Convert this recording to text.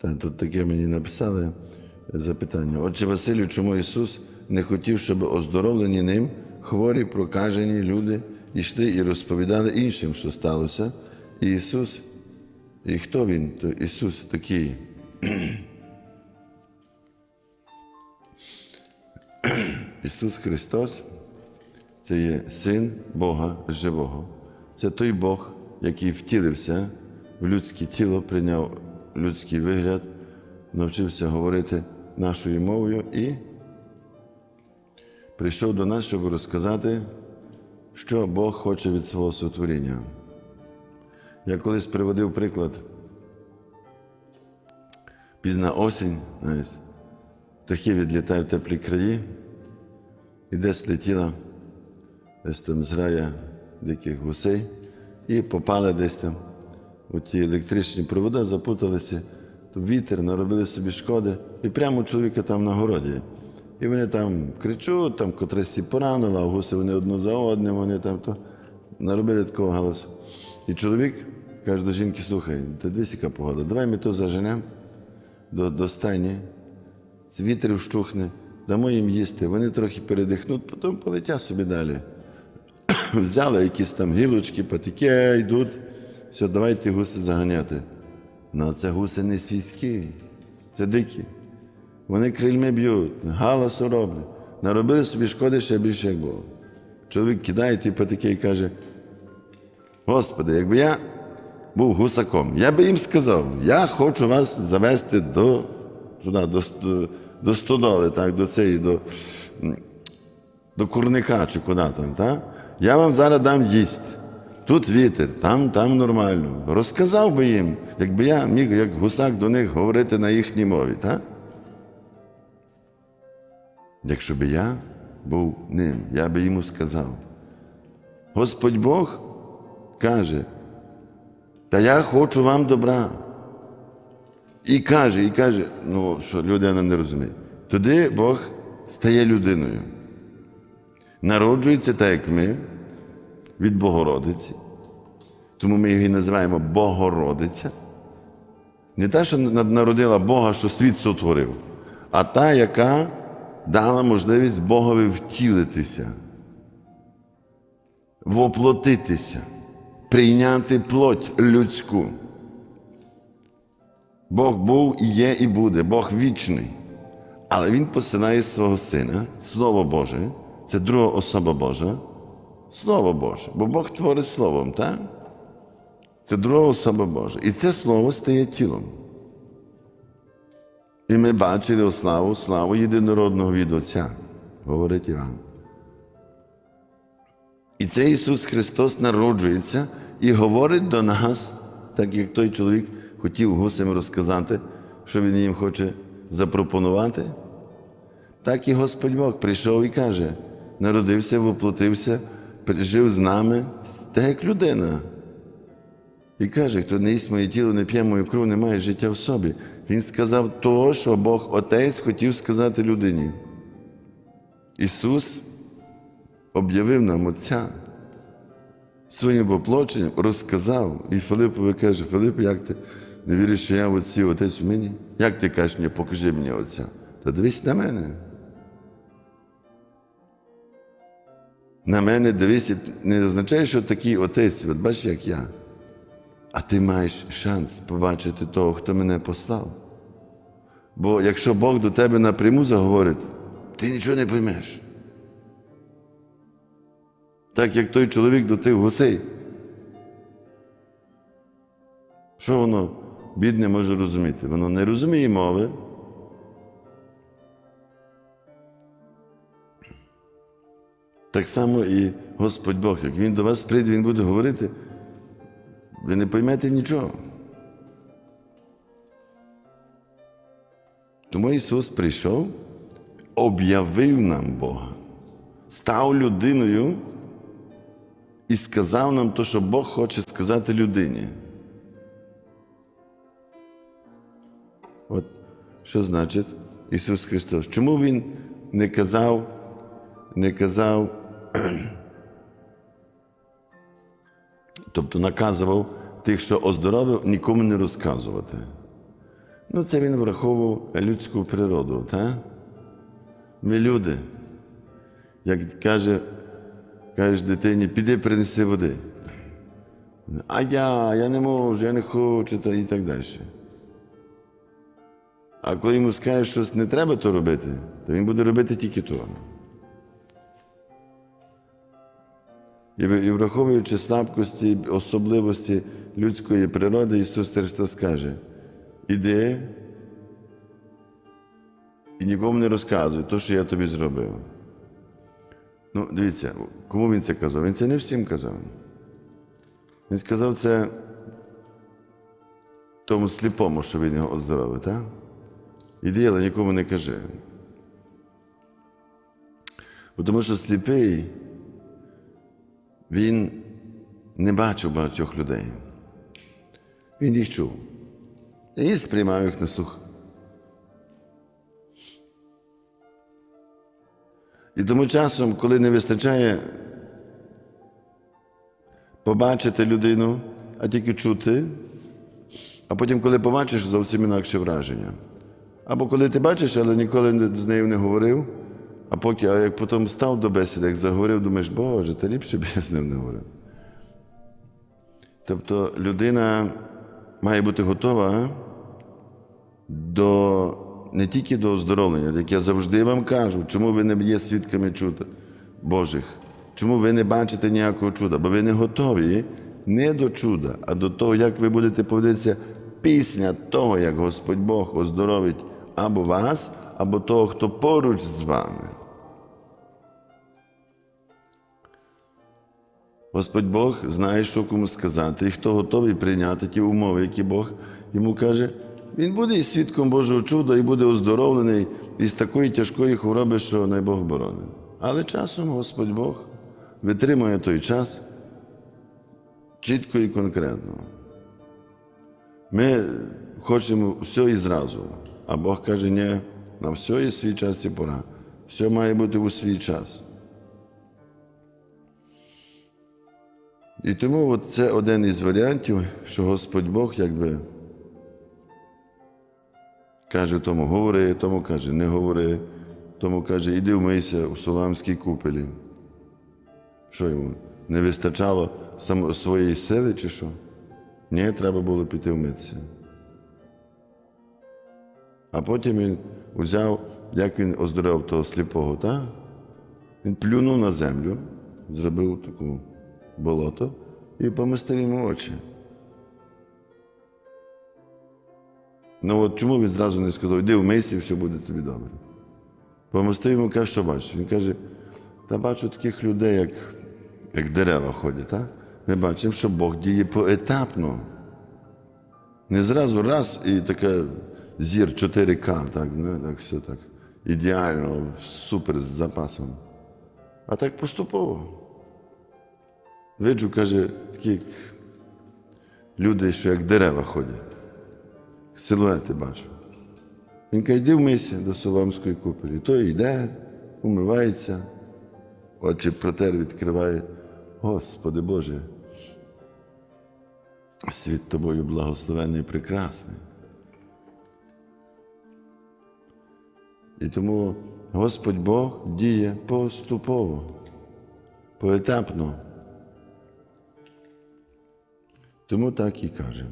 Та, тут таке мені написали запитання. Отже, Василю, чому Ісус не хотів, щоб оздоровлені ним хворі, прокажені люди йшли і розповідали іншим, що сталося. І Ісус, і хто Він? То Ісус такий. Ісус Христос це є Син Бога Живого. Це той Бог, який втілився в людське тіло, прийняв людський вигляд, навчився говорити нашою мовою і прийшов до нас, щоб розказати, що Бог хоче від свого сотворіння. Я колись приводив приклад. Пізна осінь, знаєш, птахи відлітають в теплі краї, і десь летіла десь там зграя диких гусей, і попали десь там ті електричні провода, запуталися, то вітер, наробили собі шкоди, і прямо у чоловіка там на городі. І вони там кричуть, там котрись і поранила, а гуси вони одно за одним, вони там то наробили такого галасу. І чоловік каже до жінки, слухай, ти дивись, яка погода, давай ми то заженемо до, до стайні, вітер вщухне, дамо їм їсти, вони трохи передихнуть, потім полетять собі далі. Взяли якісь там гілочки, патики, йдуть. Все, давайте гуси заганяти. Ну, це гуси не свійські, це дикі. Вони крильми б'ють, галасу роблять. Наробили собі шкоди ще більше, як Бог. Чоловік кидає ті патики і каже: Господи, якби я був гусаком, я би їм сказав, я хочу вас завести до, туди, до, до, до стодоли, так, до цієї, до, до курника чи куди там. Так? Я вам зараз дам їсти. Тут вітер, там, там нормально. Розказав би їм, якби я міг, як гусак, до них говорити на їхній мові. Так? Якщо би я був ним, я би йому сказав. Господь Бог каже, та я хочу вам добра. І каже, і каже, ну що людина не розуміє. Туди Бог стає людиною. Народжується так, як ми, від Богородиці. Тому ми її називаємо Богородиця. Не та, що народила Бога, що світ сотворив, а та, яка дала можливість Богові втілитися, воплотитися, прийняти плоть людську. Бог був є, і буде, Бог вічний. Але Він посилає свого Сина, Слово Боже, це друга особа Божа, Слово Боже, бо Бог творить Словом, так? Це друга особа Божа. І це Слово стає тілом. І ми бачили славу, славу єдинородного від Отця, говорить Іван. І це Ісус Христос народжується і говорить до нас, так як той чоловік хотів гусям розказати, що Він їм хоче запропонувати. Так і Господь Бог прийшов і каже: народився, воплотився, жив з нами, так як людина. І каже, хто не їсть моє тіло, не п'є мою кров, не має життя в собі. Він сказав то, що Бог Отець хотів сказати людині. Ісус об'явив нам Отця своїм воплоченням, розказав. І Филипові каже, Филип, як ти не віриш, що я в Отці, Отець в мені? Як ти кажеш мені, покажи мені Отця? Та дивись на мене. На мене дивись, не означає, що такий отець, от бачиш, як я. А ти маєш шанс побачити того, хто мене послав. Бо якщо Бог до тебе напряму заговорить, ти нічого не поймеш. Так як той чоловік до тих гусей. Що воно бідне може розуміти? Воно не розуміє мови. Так само і Господь Бог, як Він до вас прийде, Він буде говорити, ви не поймете нічого. Тому Ісус прийшов, об'явив нам Бога, став людиною і сказав нам те, що Бог хоче сказати людині. От що значить Ісус Христос? Чому Він не казав, не казав, тобто наказував тих, що оздоровив, нікому не розказувати. Ну, це він враховував людську природу, так? Ми люди. Як каже, кажеш дитині, піди принеси води. А я, я не можу, я не хочу та і так далі. А коли йому скажеш, щось не треба то робити, то він буде робити тільки то. І враховуючи слабкості, особливості людської природи, Ісус Христос каже: іди і нікому не розказуй те, що я тобі зробив. Ну, дивіться, кому він це казав? Він це не всім казав. Він сказав це тому сліпому, що він його оздоровив, так? Іди, але нікому не кажи. Тому що сліпий, він не бачив багатьох людей. Він їх чув. І сприймав їх на слух. І тому часом, коли не вистачає побачити людину, а тільки чути, а потім, коли побачиш, зовсім інакше враження. Або коли ти бачиш, але ніколи з нею не говорив, а поки, а як потім став до бесіди, як заговорив, думаєш, Боже, та ліпше б я з ним не говорив. Тобто людина має бути готова до, не тільки до оздоровлення, як я завжди вам кажу, чому ви не є свідками чуда Божих, чому ви не бачите ніякого чуда, бо ви не готові не до чуда, а до того, як ви будете поводитися після того, як Господь Бог оздоровить або вас, або того, хто поруч з вами. Господь Бог знає, що кому сказати, і хто готовий прийняти ті умови, які Бог йому каже, він буде і свідком Божого чуда, і буде оздоровлений із такої тяжкої хвороби, що най Бог боронить. Але часом Господь Бог витримує той час чітко і конкретно. Ми хочемо все і зразу, а Бог каже, ні, на все є свій час і пора. Все має бути у свій час. І тому от це один із варіантів, що Господь Бог якби каже тому говори, тому каже, не говори, тому каже, іди вмийся у Соламській купелі. Що йому? Не вистачало само, своєї сили чи що? Ні, треба було піти вмитися. А потім він взяв, як він оздоровив того сліпого, так? Він плюнув на землю, зробив таку болото і помістив йому очі. Ну от чому він зразу не сказав, іди вмийся, і все буде тобі добре. Помостив йому каже, що бачиш. Він каже, та бачу таких людей, як, як дерева ходять. Так? Ми бачимо, що Бог діє поетапно. Не зразу раз і таке зір 4К, так, ну, так все так. Ідеально, супер з запасом. А так поступово. Виджу, каже, такі як люди, що як дерева ходять. Силуети бачу. Він каже, йди вмийся до Соломської купелі. Той йде, умивається, очі протер відкриває. Господи Боже, світ тобою благословений і прекрасний. І тому Господь Бог діє поступово, поетапно. Тому так і каже.